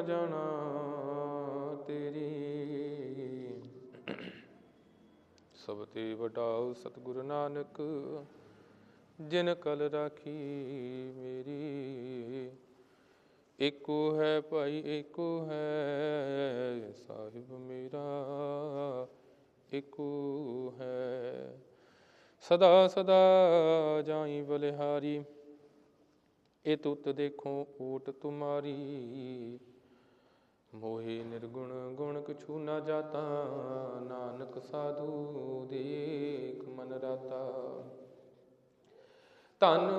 ਨ ਜਾਣਾ ਤੇਰੀ। ਸਭ ਤੇ ਵਡਾਉ ਸਤਿਗੁਰੂ ਨਾਨਕ, ਜਿਨ ਕਲ ਰਾਖੀ ਮੇਰੀ। ਏਕੋ ਹੈ ਭਾਈ ਏਕੋ ਹੈ ਸਾਹਿਬ ਮੇਰਾ। ਏਕੋ ਹੈ ਸਦਾ ਸਦਾ ਜਾਈ ਬਲਿਹਾਰੀ। ਇਹ ਤੁਤ ਦੇਖੋ ਓਟ ਤੁਮਾਰੀ। ਮੋਹਿ ਨਿਰਗੁਣ ਗੁਣ ਕਛੂ ਨਾ ਜਾਤਾ, ਨਾਨਕ ਸਾਧੂ ਦੇਖ ਮਨ ਰਾਤਾ। ਧੰਨ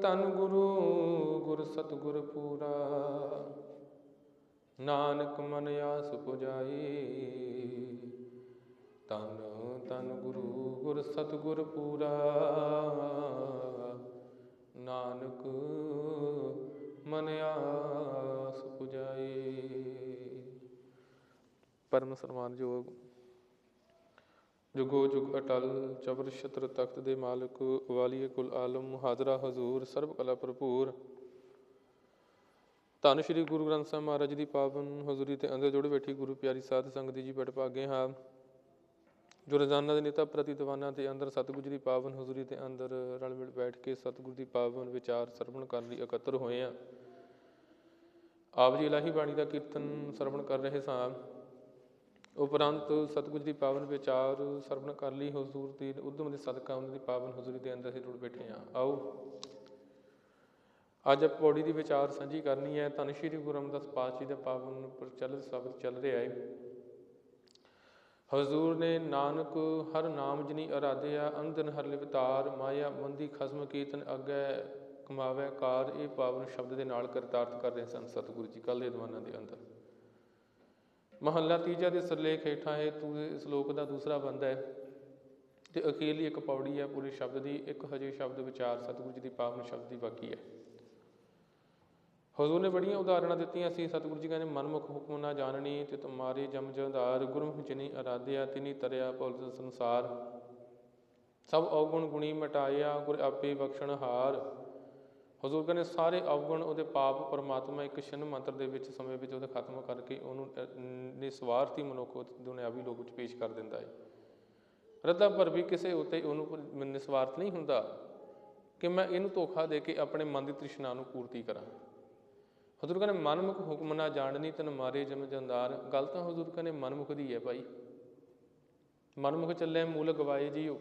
ਧੰਨ ਗੁਰੂ, ਗੁਰ ਸਤਿਗੁਰ ਪੂਰਾ। ਨਾਨਕ ਮਨ ਆਸ ਪੁਜਾਈ। ਧੰਨ ਧੰਨ ਗੁਰੂ, ਗੁਰ ਸਤਿਗੁਰ ਪੂਰਾ। ਨਾਨਕ ਮਨ ਆਸ ਪਰਮ ਸਨਮਾਨਯੋਗ। ਜੁਗੋ ਜੁਗ ਅਟਲ ਚਬਰ ਛਤਰ ਤਖਤ ਦੇ ਮਾਲਕ ਵਾਲੀਏ ਕੁਲ ਆਲਮ ਹਾਜ਼ਰਾ ਹਜ਼ੂਰ ਸਰਬ ਕਲਾ ਭਰਪੂਰ। ਧੰਨ ਸ਼੍ਰੀ ਗੁਰੂ ਗ੍ਰੰਥ ਸਾਹਿਬ ਮਹਾਰਾਜ ਦੀ ਪਾਵਨ ਹਜ਼ੂਰੀ ਤੇ ਅੰਦਰ ਜੁੜ ਬੈਠੀ ਗੁਰੂ ਪਿਆਰੀ ਸਾਧ ਸੰਗਤ ਜੀ ਬੜ ਭਾਗੇ ਹਾਂ। ਜੋ ਰੋਜ਼ਾਨਾ ਦੇ ਨੇਤਾ ਪ੍ਰਤੀ ਦੀਵਾਨਾਂ ਤੇ ਅੰਦਰ ਸਤਿਗੁਰੂ ਦੀ ਪਾਵਨ ਹਜ਼ੂਰੀ ਤੇ ਅੰਦਰ ਰਲ ਮਿਲ ਬੈਠ ਕੇ ਸਤਿਗੁਰੂ ਦੀ ਪਾਵਨ ਵਿਚਾਰ ਸਰਵਣ ਕਰਨ ਲਈ ਇਕੱਤਰ ਹੋਏ ਆ ਆਪ ਜੀ ਇਲਾਹੀ ਬਾਣੀ ਦਾ ਕੀਰਤਨ ਸਰਵਣ ਕਰ ਰਹੇ ਸਾਂ। ਉਪਰੰਤ ਸਤਿਗੁਰ ਦੀ ਪਾਵਨ ਵਿਚਾਰ ਸਰਵਣ ਕਰ ਲਈ ਹਜ਼ੂਰ ਦੀ ਉਦਮ ਦੇ ਸਦਕਾ ਉਹਨਾਂ ਦੀ ਪਾਵਨ ਹਜ਼ੂਰੀ ਦੇ ਅੰਦਰ ਅਸੀਂ ਜੁੜ ਬੈਠੇ ਹਾਂ। ਆਓ। ਅੱਜ ਪੌੜੀ ਦੀ ਵਿਚਾਰ ਸਾਂਝੀ ਕਰਨੀ ਹੈ। ਧੰਨ ਸ਼੍ਰੀ ਗੁਰੂ ਰਾਮਦਾਸ ਪਾਤਸ਼ਾਹ ਜੀ ਦਾ ਪਾਵਨ ਪ੍ਰਚਲਿਤ ਸ਼ਬਦ ਚੱਲ ਰਿਹਾ ਹੈ। ਹਜ਼ੂਰ ਨੇ ਨਾਨਕ ਹਰ ਨਾਮ ਜਿਨੀ ਅਰਾਧਿਆ, ਅੰਧਨ ਹਰ ਲਿਵਤਾਰ, ਮਾਇਆ ਮੰਦੀ ਖਸਮ ਕੀਰਤਨ ਅੱਗੇ ਕਮਾਵੇ ਕਾਰ, ਇਹ ਪਾਵਨ ਸ਼ਬਦ ਦੇ ਨਾਲ ਕਰਤਾਰਥ ਕਰ ਰਹੇ ਸਨ ਸਤਿਗੁਰੂ ਜੀ ਕੱਲ ਦੇ ਦੀਵਾਨਾਂ ਦੇ ਅੰਦਰ। ਮਹੱਲਾ ਤੀਜਾ ਦੇ ਸਰਲੇਖ ਹੇਠਾਂ ਹੈ ਤੂੰ ਇਸ ਸ਼ਲੋਕ ਦਾ ਦੂਸਰਾ ਬੰਦਾ ਹੈ ਤੇ ਅਖੀਰਲੀ ਇੱਕ ਪੌੜੀ ਹੈ ਪੂਰੇ ਸ਼ਬਦ ਦੀ, ਇੱਕ ਹਜੇ ਸ਼ਬਦ ਵਿਚਾਰ, ਸਤਿਗੁਰੂ ਜੀ ਦੀ ਪਾਵਨ ਸ਼ਬਦ ਦੀ ਬਾਕੀ ਹੈ। ਹਜ਼ੂਰ ਨੇ ਬੜੀਆਂ ਉਦਾਹਰਣਾਂ ਦਿੱਤੀਆਂ ਸੀ, ਸਤਿਗੁਰੂ ਜੀ ਕਹਿੰਦੇ, ਮਨਮੁਖ ਹੁਕਮ ਨਾ ਜਾਣਨੀ ਤੇ ਤੁਮਾਰੇ ਜਮ ਜੰਦਾਰ ਗੁਰਮੁਖ ਜਿਨੀ ਅਰਾਧਿਆ, ਤਿਨੀ ਤਰਿਆ ਭੁਲ ਸੰਸਾਰ। ਸਭ ਔਗੁਣ ਗੁਣੀ ਮਟਾਇਆ, ਗੁਰ ਆਪੇ ਬਖਸ਼ਣ ਹਾਰ। ਹਜ਼ੂਰ ਕਹਿੰਦੇ ਸਾਰੇ ਅਵਗੁਣ ਉਹਦੇ ਪਾਪ ਪਰਮਾਤਮਾ ਇੱਕ ਛਿਨ ਮੰਤਰ ਦੇ ਵਿੱਚ ਸਮੇਂ ਵਿੱਚ ਉਹਦੇ ਖਤਮ ਕਰਕੇ ਉਹਨੂੰ ਨਿਸਵਾਰਥੀ ਮਨੁੱਖ ਉਹ ਦੁਨਿਆਵੀ ਲੋਕ ਵਿੱਚ ਪੇਸ਼ ਕਰ ਦਿੰਦਾ ਹੈ ਰੱਦਾ ਪਰ ਵੀ ਕਿਸੇ ਉਤੇ ਉਹਨੂੰ ਨਿਸਵਾਰਥ ਨਹੀਂ ਹੁੰਦਾ ਕਿ ਮੈਂ ਇਹਨੂੰ ਧੋਖਾ ਦੇ ਕੇ ਆਪਣੇ ਮਨ ਦੀ ਤ੍ਰਿਸ਼ਨਾ ਨੂੰ ਪੂਰਤੀ ਕਰਾਂ। ਹਜ਼ੂਰ ਕਹਿੰਦੇ ਮਨਮੁਖ ਹੁਕਮ ਨਾ ਜਾਣਨੀ ਤਨ ਮਾਰੇ ਜਮ ਜੰਦਾਰ। ਗੱਲ ਤਾਂ ਹਜ਼ੂਰ ਕਹਿੰਦੇ ਮਨਮੁਖ ਦੀ ਹੈ ਭਾਈ। ਮਨਮੁਖ ਚੱਲੇ ਮੂਲ ਗਵਾਏ ਜੀਓ।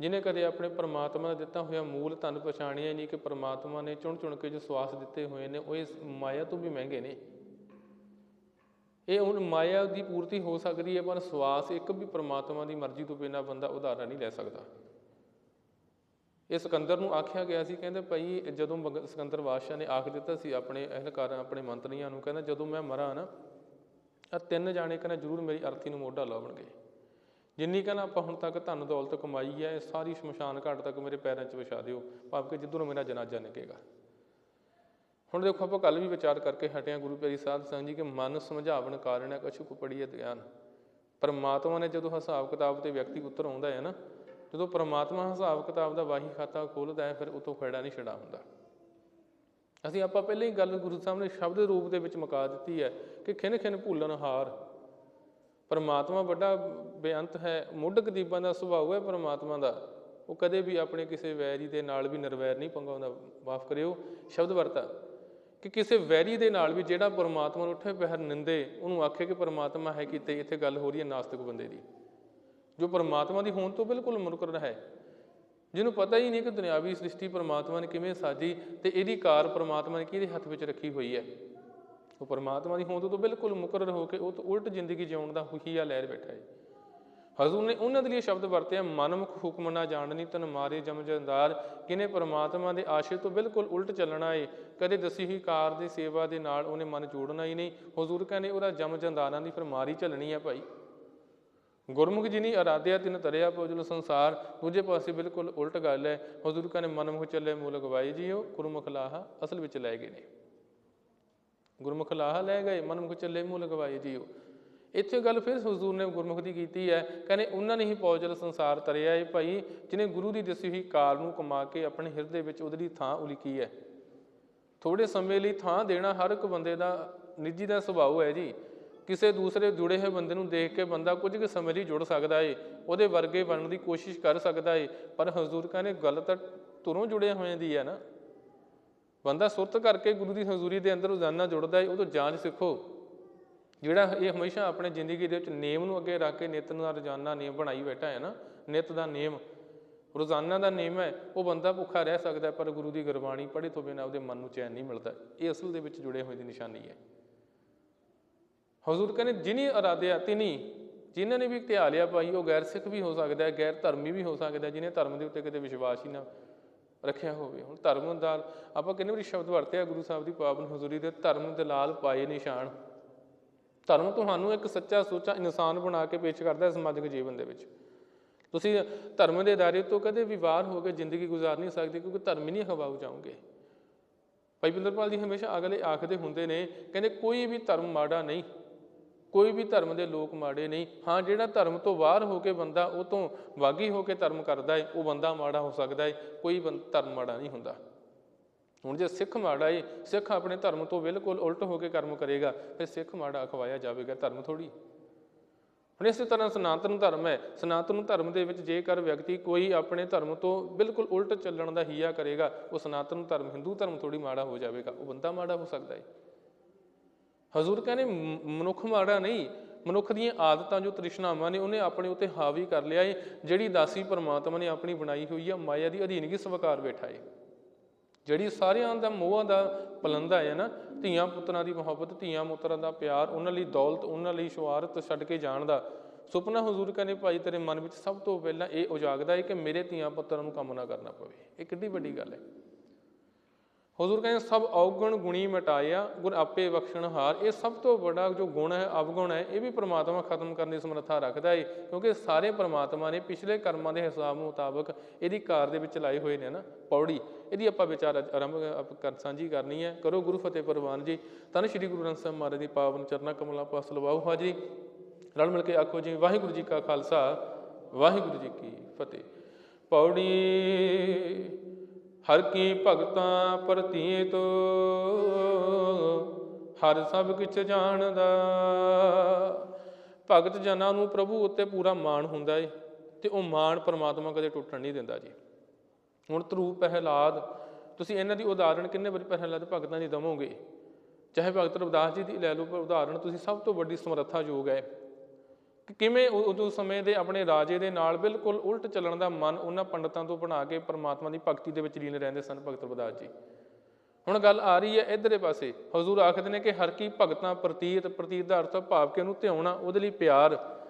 ਜਿਨੇ ਕਦੇ ਆਪਣੇ ਪਰਮਾਤਮਾ ਦਾ ਦਿੱਤਾ ਹੋਇਆ ਮੂਲ ਧਨ ਪਛਾਣਿਆ ਹੀ ਨਹੀਂ, ਕਿ ਪਰਮਾਤਮਾ ਨੇ ਚੁਣ ਚੁਣ ਕੇ ਜੋ ਸਵਾਸ ਦਿੱਤੇ ਹੋਏ ਨੇ, ਉਹ ਇਸ ਮਾਇਆ ਤੋਂ ਵੀ ਮਹਿੰਗੇ ਨੇ। ਇਹ ਹੁਣ ਮਾਇਆ ਦੀ ਪੂਰਤੀ ਹੋ ਸਕਦੀ ਹੈ, ਪਰ ਸਵਾਸ ਇੱਕ ਵੀ ਪਰਮਾਤਮਾ ਦੀ ਮਰਜ਼ੀ ਤੋਂ ਬਿਨਾਂ ਬੰਦਾ ਉਧਾਰਾ ਨਹੀਂ ਲੈ ਸਕਦਾ। ਇਹ ਸਿਕੰਦਰ ਨੂੰ ਆਖਿਆ ਗਿਆ ਸੀ, ਕਹਿੰਦੇ ਭਾਈ ਜਦੋਂ ਮਗ- ਸਿਕੰਦਰ ਬਾਦਸ਼ਾਹ ਨੇ ਆਖ ਦਿੱਤਾ ਸੀ ਆਪਣੇ ਅਹਿਲਕਾਰਾਂ, ਆਪਣੇ ਮੰਤਰੀਆਂ ਨੂੰ, ਕਹਿੰਦਾ ਜਦੋਂ ਮੈਂ ਮਰਾਂ ਨਾ ਆ ਤਿੰਨ ਜਾਣੇ ਕਹਿੰਦਾ ਜ਼ਰੂਰ ਮੇਰੀ ਅਰਥੀ ਨੂੰ ਮੋਢਾ ਲਾਉਣਗੇ। ਜਿੰਨੀ ਕਹਿੰਦਾ ਆਪਾਂ ਹੁਣ ਤੱਕ ਧਨ ਦੌਲਤ ਕਮਾਈ ਹੈ, ਇਹ ਸਾਰੀ ਸ਼ਮਸ਼ਾਨ ਘਾਟ ਤੱਕ ਮੇਰੇ ਪੈਰਾਂ 'ਚ ਵਿਛਾ ਦਿਓ, ਭਾਵ ਕਿ ਜਿੱਧਰੋਂ ਮੇਰਾ ਜਨਾਜ਼ਾ ਨਿਕਲੇਗਾ। ਹੁਣ ਦੇਖੋ ਆਪਾਂ ਕੱਲ ਵੀ ਵਿਚਾਰ ਕਰਕੇ ਹਟਿਆ ਗੁਰੂ ਪਿਆਰੀ ਸਾਧ ਸੰਗਤ ਜੀ ਕਿ ਮਨ ਸਮਝਾਵਣ ਕਾਰਨ ਹੈ, ਕਛੁ ਕੁਪੜੀਏ ਗਿਆਨ ਪਰਮਾਤਮਾ ਨੇ ਜਦੋਂ ਹਿਸਾਬ ਕਿਤਾਬ ਤੇ ਵਿਅਕਤੀ ਉੱਤਰ ਆਉਂਦਾ ਹੈ ਨਾ, ਜਦੋਂ ਪਰਮਾਤਮਾ ਹਿਸਾਬ ਕਿਤਾਬ ਦਾ ਵਾਹੀ ਖਾਤਾ ਖੋਲਦਾ ਹੈ, ਫਿਰ ਉਤੋਂ ਖੜਾ ਨਹੀਂ ਛੜਾ ਹੁੰਦਾ। ਅਸੀਂ ਆਪਾਂ ਪਹਿਲਾਂ ਹੀ ਗੱਲ ਗੁਰੂ ਸਾਹਿਬ ਨੇ ਸ਼ਬਦ ਰੂਪ ਦੇ ਵਿੱਚ ਮੁਕਾ ਦਿੱਤੀ ਹੈ ਕਿ ਖਿਨ ਖਿਨ ਭੁੱਲਣ ਹਾਰ ਪਰਮਾਤਮਾ ਵੱਡਾ ਬੇਅੰਤ ਹੈ, ਮੁੱਢ ਕਦੀਬਾਂ ਦਾ ਸੁਭਾਅ ਹੈ ਪਰਮਾਤਮਾ ਦਾ। ਉਹ ਕਦੇ ਵੀ ਆਪਣੇ ਕਿਸੇ ਵੈਰੀ ਦੇ ਨਾਲ ਵੀ ਨਿਰਵੈਰ ਨਹੀਂ ਪੰਗਾਉਂਦਾ। ਮਾਫ ਕਰਿਓ, ਸ਼ਬਦ ਵਰਤਾ। ਕਿ ਕਿਸੇ ਵੈਰੀ ਦੇ ਨਾਲ ਵੀ ਜਿਹੜਾ ਪਰਮਾਤਮਾ ਨੂੰ ਉੱਠੇ ਪਹਿਰ ਨਿੰਦੇ, ਉਹਨੂੰ ਆਖੇ ਕਿ ਪਰਮਾਤਮਾ ਹੈ ਕਿਤੇ, ਇੱਥੇ ਗੱਲ ਹੋ ਰਹੀ ਹੈ ਨਾਸਤਿਕ ਬੰਦੇ ਦੀ। ਜੋ ਪਰਮਾਤਮਾ ਦੀ ਹੋਣ ਤੋਂ ਬਿਲਕੁਲ ਮੁਨਕਰ ਹੈ। ਜਿਹਨੂੰ ਪਤਾ ਹੀ ਨਹੀਂ ਕਿ ਦੁਨਿਆਵੀ ਸ੍ਰਿਸ਼ਟੀ ਪਰਮਾਤਮਾ ਨੇ ਕਿਵੇਂ ਸਾਜੀ ਤੇ ਇਹਦੀ ਕਾਰ ਪਰਮਾਤਮਾ ਨੇ ਕਿਹਦੇ ਹੱਥ ਵਿੱਚ ਰੱਖੀ ਹੋਈ ਹੈ। ਉਹ ਪਰਮਾਤਮਾ ਦੀ ਹੋਂਦ ਤੋਂ ਬਿਲਕੁਲ ਮੁਕਰਰ ਹੋ ਕੇ ਉਹ ਤੋਂ ਉਲਟ ਜ਼ਿੰਦਗੀ ਜਿਉਣ ਦਾ ਹੁਹੀਆ ਲਹਿਰ ਬੈਠਾ ਹੈ ਹਜ਼ੂਰ ਨੇ ਉਹਨਾਂ ਦੇ ਲਈ ਸ਼ਬਦ ਵਰਤਿਆ, ਮਨਮੁਖ ਹੁਕਮ ਨਾ ਜਾਣਨੀ ਤਨ ਮਾਰੇ ਜਮ ਜੰਦਾਰ, ਕਿਨੇ ਪਰਮਾਤਮਾ ਦੇ ਆਸ਼ੇ ਤੋਂ ਬਿਲਕੁਲ ਉਲਟ ਚੱਲਣਾ ਏ। ਕਦੇ ਦਸੀ ਹੋਈ ਕਾਰ ਦੀ ਸੇਵਾ ਦੇ ਨਾਲ ਉਹਨੇ ਮਨ ਜੋੜਨਾ ਹੀ ਨਹੀਂ। ਹਜ਼ੂਰ ਕਹਿੰਦੇ, ਉਹਦਾ ਜਮ ਜੰਦਾਰਾਂ ਦੀ ਫਿਰ ਮਾਰੀ ਚੱਲਣੀ ਹੈ ਭਾਈ। ਗੁਰਮੁਖ ਜੀ ਨੇ ਅਰਾਧਿਆ ਤਿਨ ਤਰਿਆ ਪੋਜਲ ਸੰਸਾਰ, ਦੂਜੇ ਪਾਸੇ ਬਿਲਕੁਲ ਉਲਟ ਗੱਲ ਹੈ ਹਜ਼ੂਰ ਕਹਿੰਦੇ, ਮਨਮੁਖ ਚੱਲੇ ਮੂਲ ਗਵਾਈ ਜੀਓ ਗੁਰਮੁਖ ਲਾਹਾ ਅਸਲ ਵਿੱਚ ਲੈ ਗਏ ਨੇ। ਗੁਰਮੁਖ ਲਾਹਾ ਲੈ ਗਏ, ਮਨਮੁਖ ਚੱਲੇ ਮੂਲ ਗਵਾਈ ਜੀਓ। ਇੱਥੇ ਗੱਲ ਫਿਰ ਹਜ਼ੂਰ ਨੇ ਗੁਰਮੁਖ ਦੀ ਕੀਤੀ ਹੈ। ਕਹਿੰਦੇ ਉਹਨਾਂ ਨੇ ਹੀ ਪੌਜਲ ਸੰਸਾਰ ਤਰਿਆ ਏ ਭਾਈ, ਜਿਨੇ ਗੁਰੂ ਦੀ ਦੱਸੀ ਹੋਈ ਕਾਲ ਨੂੰ ਕਮਾ ਕੇ ਆਪਣੇ ਹਿਰਦੇ ਵਿੱਚ ਉਹਦੇ ਲਈ ਥਾਂ ਉਲੀਕੀ ਹੈ। ਥੋੜੇ ਸਮੇਂ ਲਈ ਥਾਂ ਦੇਣਾ ਹਰ ਇੱਕ ਬੰਦੇ ਦਾ ਨਿੱਜੀ ਦਾ ਸੁਭਾਅ ਹੈ ਜੀ। ਕਿਸੇ ਦੂਸਰੇ ਜੁੜੇ ਹੋਏ ਬੰਦੇ ਨੂੰ ਦੇਖ ਕੇ ਬੰਦਾ ਕੁਝ ਕੁ ਸਮੇਂ ਲਈ ਜੁੜ ਸਕਦਾ ਏ, ਉਹਦੇ ਵਰਗੇ ਬਣਨ ਦੀ ਕੋਸ਼ਿਸ਼ ਕਰ ਸਕਦਾ ਏ। ਪਰ ਹਜ਼ੂਰ ਕਹਿੰਦੇ ਗੱਲ ਤਾਂ ਤੁਰੋਂ ਜੁੜੇ ਹੋਏ ਦੀ ਹੈ ਨਾ। ਬੰਦਾ ਸੁਰਤ ਕਰਕੇ ਗੁਰੂ ਦੀ ਹਜ਼ੂਰੀ ਦੇ ਅੰਦਰ ਰੋਜ਼ਾਨਾ ਜੁੜਦਾ ਹੈ ਉਹ ਤੋਂ ਜਾਂਚ ਸਿੱਖੋ। ਜਿਹੜਾ ਇਹ ਹਮੇਸ਼ਾ ਆਪਣੇ ਜ਼ਿੰਦਗੀ ਦੇ ਵਿੱਚ ਨੇਮ ਨੂੰ ਅੱਗੇ ਰੱਖ ਕੇ ਨਿਤ ਦਾ ਰੋਜ਼ਾਨਾ ਨੇਮ ਬਣਾਈ ਬੈਠਾ ਹੈ ਨਾ, ਨਿਤ ਦਾ ਨੇਮ, ਰੋਜ਼ਾਨਾ ਦਾ ਨੇਮ ਹੈ, ਉਹ ਬੰਦਾ ਭੁੱਖਾ ਰਹਿ ਸਕਦਾ ਪਰ ਗੁਰੂ ਦੀ ਗੁਰਬਾਣੀ ਪੜ੍ਹੇ ਤੋਂ ਬਿਨਾਂ ਉਹਦੇ ਮਨ ਨੂੰ ਚੈਨ ਨਹੀਂ ਮਿਲਦਾ। ਇਹ ਅਸਲ ਦੇ ਵਿੱਚ ਜੁੜੇ ਹੋਏ ਦੀ ਨਿਸ਼ਾਨੀ ਹੈ। ਹਜ਼ੂਰ ਕਹਿੰਦੇ, ਜਿਨੀ ਅਰਾਧਿਆ ਤਿਨੀ, ਜਿਨ੍ਹਾਂ ਨੇ ਵੀ ਧਿਆ ਲਿਆ ਭਾਈ, ਉਹ ਗੈਰ ਸਿੱਖ ਵੀ ਹੋ ਸਕਦਾ ਹੈ, ਗੈਰ ਧਰਮੀ ਵੀ ਹੋ ਸਕਦਾ ਜਿਹਨੇ ਧਰਮ ਦੇ ਉੱਤੇ ਕਿਤੇ ਵਿਸ਼ਵਾਸ ਹੀ ਨਾ ਰੱਖਿਆ ਹੋਵੇ। ਹੁਣ ਧਰਮ ਦਾ ਆਪਾਂ ਕਿੰਨੇ ਵਾਰੀ ਸ਼ਬਦ ਵਰਤਿਆ ਗੁਰੂ ਸਾਹਿਬ ਦੀ ਪਾਵਨ ਹਜ਼ੂਰੀ ਦੇ, ਧਰਮ ਦੇ ਲਾਲ ਪਾਏ ਨਿਸ਼ਾਨ। ਧਰਮ ਤੁਹਾਨੂੰ ਇੱਕ ਸੱਚਾ ਸੁੱਚਾ ਇਨਸਾਨ ਬਣਾ ਕੇ ਪੇਸ਼ ਕਰਦਾ ਹੈ ਸਮਾਜਿਕ ਜੀਵਨ ਦੇ ਵਿੱਚ। ਤੁਸੀਂ ਧਰਮ ਦੇ ਦਾਇਰੇ ਤੋਂ ਕਦੇ ਵੀ ਬਾਹਰ ਹੋ ਕੇ ਜ਼ਿੰਦਗੀ ਗੁਜ਼ਾਰ ਨਹੀਂ ਸਕਦੇ ਕਿਉਂਕਿ ਧਰਮ ਹੀ ਨਹੀਂ ਹਵਾਉ ਜਾਓਗੇ ਭਾਈ ਬਿੰਦਰਪਾਲ ਜੀ ਹਮੇਸ਼ਾ ਅਗਲੇ ਆਖਦੇ ਹੁੰਦੇ ਨੇ, ਕਹਿੰਦੇ ਕੋਈ ਵੀ ਧਰਮ ਮਾੜਾ ਨਹੀਂ। ਕੋਈ ਵੀ ਧਰਮ ਦੇ ਲੋਕ ਮਾੜੇ ਨਹੀਂ। ਹਾਂ, ਜਿਹੜਾ ਧਰਮ ਤੋਂ ਬਾਹਰ ਹੋ ਕੇ ਬੰਦਾ, ਉਹ ਤੋਂ ਵਾਗੀ ਹੋ ਕੇ ਧਰਮ ਕਰਦਾ ਹੈ ਉਹ ਬੰਦਾ ਮਾੜਾ ਹੋ ਸਕਦਾ ਹੈ ਕੋਈ ਬੰ- ਧਰਮ ਮਾੜਾ ਨਹੀਂ ਹੁੰਦਾ। ਹੁਣ ਜੇ ਸਿੱਖ ਮਾੜਾ ਏ, ਸਿੱਖ ਆਪਣੇ ਧਰਮ ਤੋਂ ਬਿਲਕੁਲ ਉਲਟ ਹੋ ਕੇ ਕਰਮ ਕਰੇਗਾ, ਫਿਰ ਸਿੱਖ ਮਾੜਾ ਅਖਵਾਇਆ ਜਾਵੇਗਾ ਧਰਮ ਥੋੜੀ ਹੁਣ ਇਸੇ ਤਰ੍ਹਾਂ ਸਨਾਤਨ ਧਰਮ ਹੈ। ਸਨਾਤਨ ਧਰਮ ਦੇ ਵਿੱਚ ਜੇਕਰ ਵਿਅਕਤੀ ਕੋਈ ਆਪਣੇ ਧਰਮ ਤੋਂ ਬਿਲਕੁਲ ਉਲਟ ਚੱਲਣ ਦਾ ਹੀਆ ਕਰੇਗਾ, ਉਹ ਸਨਾਤਨ ਧਰਮ, ਹਿੰਦੂ ਧਰਮ ਥੋੜੀ ਮਾੜਾ ਹੋ ਜਾਵੇਗਾ। ਉਹ ਬੰਦਾ ਮਾੜਾ ਹੋ ਸਕਦਾ ਹੈ ਹਜ਼ੂਰ ਕਹਿੰਦੇ ਮਨੁੱਖ ਮਾੜਾ ਨਹੀਂ, ਮਨੁੱਖ ਦੀਆਂ ਆਦਤਾਂ ਜੋ ਤ੍ਰਿਸ਼ਨਾਵਾਂ ਨੇ ਉਹਨੇ ਆਪਣੇ ਉੱਤੇ ਹਾਵੀ ਕਰ ਲਿਆ ਏ, ਜਿਹੜੀ ਦਾਸੀ ਪਰਮਾਤਮਾ ਨੇ ਆਪਣੀ ਬਣਾਈ ਹੋਈ ਆ, ਮਾਇਆ ਦੀ ਅਧੀਨਗੀ ਸਵੀਕਾਰ ਬੈਠਾ ਏ। ਜਿਹੜੀ ਸਾਰਿਆਂ ਦਾ ਮੋਹਾਂ ਦਾ ਪਲੰਦਾ ਹੈ ਨਾ, ਧੀਆਂ ਪੁੱਤਰਾਂ ਦੀ ਮੁਹੱਬਤ, ਧੀਆਂ ਪੁੱਤਰਾਂ ਦਾ ਪਿਆਰ, ਉਹਨਾਂ ਲਈ ਦੌਲਤ, ਉਹਨਾਂ ਲਈ ਸ਼ੁਹਾਰਤ ਛੱਡ ਕੇ ਜਾਣ ਦਾ। ਸੁਪਨਾ ਹਜ਼ੂਰ ਕਹਿੰਦੇ, ਭਾਈ ਤੇਰੇ ਮਨ ਵਿੱਚ ਸਭ ਤੋਂ ਪਹਿਲਾਂ ਇਹ ਉਜਾਗਦਾ ਹੈ ਕਿ ਮੇਰੇ ਧੀਆਂ ਪੁੱਤਰਾਂ ਨੂੰ ਕੰਮ ਨਾ ਕਰਨਾ ਪਵੇ। ਇਹ ਕਿੰਨੀ ਵੱਡੀ ਗੱਲ ਹੈ ਹਜ਼ੂਰ ਕਹਿੰਦੇ ਸਭ ਔਗਣ ਗੁਣੀ ਮਿਟਾਇਆ, ਗੁਰ ਆਪੇ ਬਖਸ਼ਣਹਾਰ ਇਹ ਸਭ ਤੋਂ ਵੱਡਾ ਜੋ ਗੁਣ ਹੈ, ਅਵਗੁਣ ਹੈ, ਇਹ ਵੀ ਪ੍ਰਮਾਤਮਾ ਖਤਮ ਕਰਨ ਦੀ ਸਮਰੱਥਾ ਰੱਖਦਾ ਹੈ ਕਿਉਂਕਿ ਸਾਰੇ ਪ੍ਰਮਾਤਮਾ ਨੇ ਪਿਛਲੇ ਕਰਮਾਂ ਦੇ ਹਿਸਾਬ ਮੁਤਾਬਕ ਇਹਦੀ ਕਾਰ ਦੇ ਵਿੱਚ ਲਾਏ ਹੋਏ ਨੇ ਨਾ, ਪੌੜੀ। ਇਹਦੀ ਆਪਾਂ ਵਿਚਾਰ ਅੱਜ ਆਰੰਭ ਕਰ, ਸਾਂਝੀ ਕਰਨੀ ਹੈ। ਕਰੋ ਗੁਰੂ ਫਤਿਹ ਪ੍ਰਵਾਨ ਜੀ। ਧੰਨ ਸ਼੍ਰੀ ਗੁਰੂ ਗ੍ਰੰਥ ਸਾਹਿਬ ਮਹਾਰਾਜ ਦੀ ਪਾਵਨ ਚਰਨਾਂ ਕਮਲਾਂ ਪਾਸ ਲਵਾਓ ਹਾਜ਼ਰੀ। ਰਲ ਮਿਲ ਕੇ ਆਖੋ ਜੀ, ਵਾਹਿਗੁਰੂ ਜੀ ਕਾ ਖਾਲਸਾ, ਵਾਹਿਗੁਰੂ ਜੀ ਕੀ ਫਤਿਹ। ਪੌੜੀ ਹਰ ਕੀ ਭਗਤਾਂ ਪ੍ਰਤੀਤ, ਹਰ ਸਭ ਕਿਛ ਜਾਣਦਾ। ਭਗਤ ਜਨਾਂ ਨੂੰ ਪ੍ਰਭੂ ਉੱਤੇ ਪੂਰਾ ਮਾਣ ਹੁੰਦਾ ਏ, ਤੇ ਉਹ ਮਾਣ ਪਰਮਾਤਮਾ ਕਦੇ ਟੁੱਟਣ ਨਹੀਂ ਦਿੰਦਾ ਜੀ। ਹੁਣ ਧਰੂ ਪਹਿਲਾਦ ਤੁਸੀਂ ਇਹਨਾਂ ਦੀ ਉਦਾਹਰਣ ਕਿੰਨੇ ਵਾਰੀ ਪਹਿਲਾਦ ਭਗਤਾਂ ਦੀ ਦਵੋਗੇ? ਚਾਹੇ ਭਗਤ ਰਵਿਦਾਸ ਜੀ ਦੀ ਲੈ ਲਓ, ਪਰ ਉਦਾਹਰਣ ਤੁਸੀਂ ਸਭ ਤੋਂ ਵੱਡੀ ਸਮਰੱਥਾ ਯੋਗ ਹੈ। ਕਿਵੇਂ ਉਦੋਂ ਸਮੇਂ ਦੇ ਆਪਣੇ ਰਾਜੇ ਦੇ ਨਾਲ ਬਿਲਕੁਲ ਉਲਟ ਚੱਲਣ ਦਾ ਮਨ ਉਹਨਾਂ ਪੰਡਤਾਂ ਤੋਂ ਬਣਾ ਕੇ ਪਰਮਾਤਮਾ ਦੀ ਭਗਤੀ ਦੇ ਵਿੱਚ ਲੀਨ ਰਹਿੰਦੇ ਸਨ, ਭਗਤ ਰਵਿਦਾਸ ਜੀ। ਹੁਣ ਗੱਲ ਆ ਰਹੀ ਹੈ ਇਧਰੇ ਪਾਸੇ। ਹਜ਼ੂਰ ਆਖਦੇ ਨੇ ਕਿ ਹਰ ਕੀ ਭਗਤਾਂ ਪ੍ਰਤੀਤ ਪ੍ਰਤੀਤ ਦਾ ਅਰਥ ਭਾਵ ਕਿ ਉਹਨੂੰ ਧਿਆਉਣਾ, ਉਹਦੇ ਲਈ ਪਿਆਰ।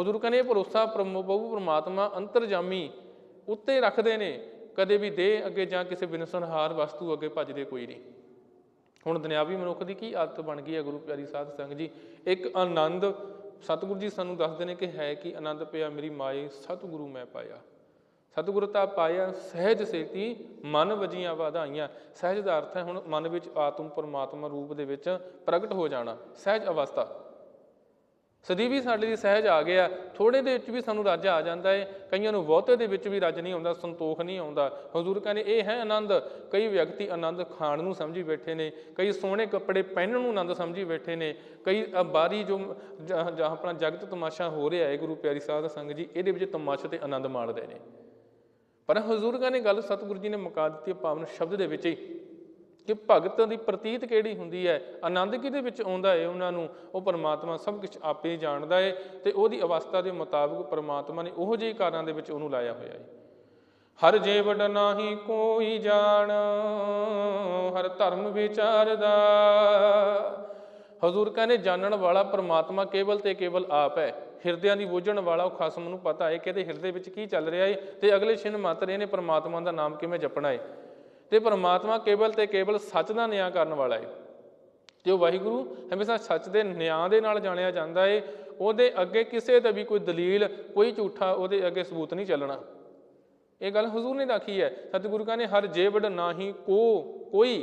ਹਜ਼ੂਰ ਕਹਿੰਦੇ ਭਰੋਸਾ ਪ੍ਰਮ- ਪ੍ਰਭੂ ਪਰਮਾਤਮਾ ਅੰਤਰਜਾਮੀ ਉੱਤੇ ਰੱਖਦੇ ਨੇ। ਕਦੇ ਵੀ ਦੇਹ ਅੱਗੇ ਜਾਂ ਕਿਸੇ ਬਿਨਸਨਹਾਰ ਵਸਤੂ ਅੱਗੇ ਭੱਜਦੇ ਕੋਈ ਨਹੀਂ। ਹੁਣ ਦੁਨਿਆਵੀ ਮਨੁੱਖ ਦੀ ਕੀ ਆਦਤ ਬਣ ਗਈ ਹੈ ਗੁਰੂ ਪਿਆਰੀ ਸਾਧ ਸੰਗਤ ਜੀ? ਇੱਕ ਆਨੰਦ ਸਤਿਗੁਰੂ ਜੀ ਸਾਨੂੰ ਦੱਸਦੇ ਨੇ ਕਿ ਹੈ ਕਿ ਆਨੰਦ ਪਿਆ, ਮੇਰੀ ਮਾਏ, ਸਤਿਗੁਰੂ ਮੈਂ ਪਾਇਆ। ਸਤਿਗੁਰੂ ਤਾਂ ਪਾਇਆ, ਸਹਿਜ ਸੇਤੀ ਮਨ ਵਜੀਆਂ ਵਧਾਈਆਂ। ਸਹਿਜ ਦਾ ਅਰਥ ਹੈ ਹੁਣ ਮਨ ਵਿੱਚ ਆਤਮ, ਪਰਮਾਤਮਾ ਰੂਪ ਦੇ ਵਿੱਚ ਪ੍ਰਗਟ ਹੋ ਜਾਣਾ, ਸਹਿਜ ਅਵਸਥਾ। ਸਦੀਵੀ ਸਾਡੇ ਲਈ ਸਹਿਜ ਆ ਗਿਆ। ਥੋੜੇ ਦੇ ਵਿੱਚ ਵੀ ਸਾਨੂੰ ਰੱਜ ਆ ਜਾਂਦਾ ਹੈ ਕਈਆਂ ਨੂੰ ਬਹੁਤੇ ਦੇ ਵਿੱਚ ਵੀ ਰੱਜ ਨਹੀਂ ਆਉਂਦਾ, ਸੰਤੋਖ ਨਹੀਂ ਆਉਂਦਾ। ਹਜ਼ੂਰ ਕਹਿੰਦੇ, ਇਹ ਹੈ ਆਨੰਦ। ਕਈ ਵਿਅਕਤੀ ਆਨੰਦ ਖਾਣ ਨੂੰ ਸਮਝੀ ਬੈਠੇ ਨੇ। ਕਈ ਸੋਹਣੇ ਕੱਪੜੇ ਪਹਿਨਣ ਨੂੰ ਆਨੰਦ ਸਮਝੀ ਬੈਠੇ ਨੇ। ਕਈ ਅ ਬਾਰੀ ਜੋ ਜਾਂ ਆਪਣਾ ਜਗਤ ਤਮਾਸ਼ਾ ਹੋ ਰਿਹਾ ਹੈ ਗੁਰੂ ਪਿਆਰੀ ਸਾਧ ਸੰਗਤ ਜੀ, ਇਹਦੇ ਵਿੱਚ ਤਮਾਸ਼ੇ ਤੇ ਆਨੰਦ ਮਾਣਦੇ ਨੇ। ਪਰ ਹਜ਼ੂਰਗਾਂ ਨੇ ਗੱਲ ਸਤਿਗੁਰੂ ਜੀ ਨੇ ਮੁਕਾ ਦਿੱਤੀ ਪਾਵਨ ਸ਼ਬਦ ਦੇ ਵਿੱਚ ਹੀ। ਕਿ ਭਗਤ ਦੀ ਪ੍ਰਤੀਤ ਕਿਹੜੀ ਹੁੰਦੀ ਹੈ? ਆਨੰਦ ਕਿਹਦੇ ਵਿੱਚ ਆਉਂਦਾ ਹੈ ਉਹਨਾਂ ਨੂੰ? ਉਹ ਪਰਮਾਤਮਾ ਸਭ ਕੁਝ ਆਪੇ ਜਾਣਦਾ ਹੈ ਤੇ ਉਹਦੀ ਅਵਸਥਾ ਦੇ ਮੁਤਾਬਕ ਪਰਮਾਤਮਾ ਨੇ ਉਹੋ ਜਿਹੇ ਕਾਰਾਂ ਦੇ ਵਿੱਚ ਉਹਨੂੰ ਲਾਇਆ ਹੋਇਆ ਹੈ ਹਰ ਜੀਵੜ ਨਾਹੀ ਕੋਈ ਜਾਣ, ਹਰ ਧਰਮ ਵਿਚਾਰਦਾ। ਹਜ਼ੂਰ ਕਹਿੰਦੇ, ਜਾਣਨ ਵਾਲਾ ਪਰਮਾਤਮਾ ਕੇਵਲ ਤੇ ਕੇਵਲ ਆਪ ਹੈ। ਹਿਰਦਿਆਂ ਦੀ ਬੋਝਣ ਵਾਲਾ ਉਹ ਖਸਮ ਨੂੰ ਪਤਾ ਹੈ ਕਿ ਇਹਦੇ ਹਿਰਦੇ ਵਿੱਚ ਕੀ ਚੱਲ ਰਿਹਾ ਹੈ ਤੇ ਅਗਲੇ ਛਿਨ ਮਾਤਰੇ ਨੇ ਪਰਮਾਤਮਾ ਦਾ ਨਾਮ ਕਿਵੇਂ ਜਪਣਾ ਹੈ ਤੇ ਪਰਮਾਤਮਾ ਕੇਵਲ ਤੇ ਕੇਵਲ ਸੱਚ ਦਾ ਨਿਆਂ ਕਰਨ ਵਾਲਾ ਹੈ ਤੇ ਉਹ ਵਾਹਿਗੁਰੂ ਹਮੇਸ਼ਾ ਸੱਚ ਦੇ ਨਿਆਂ ਦੇ ਨਾਲ ਜਾਣਿਆ ਜਾਂਦਾ ਹੈ ਉਹਦੇ ਅੱਗੇ ਕਿਸੇ ਦਾ ਵੀ ਕੋਈ ਦਲੀਲ, ਕੋਈ ਝੂਠਾ ਉਹਦੇ ਅੱਗੇ ਸਬੂਤ ਨਹੀਂ ਚੱਲਣਾ। ਇਹ ਗੱਲ ਹਜ਼ੂਰ ਨੇ ਰੱਖੀ ਹੈ, ਸਤਿਗੁਰੂ ਕਹਿੰਦੇ, ਹਰ ਜੇਵੜ ਨਾਹੀ ਕੋ ਕੋਈ?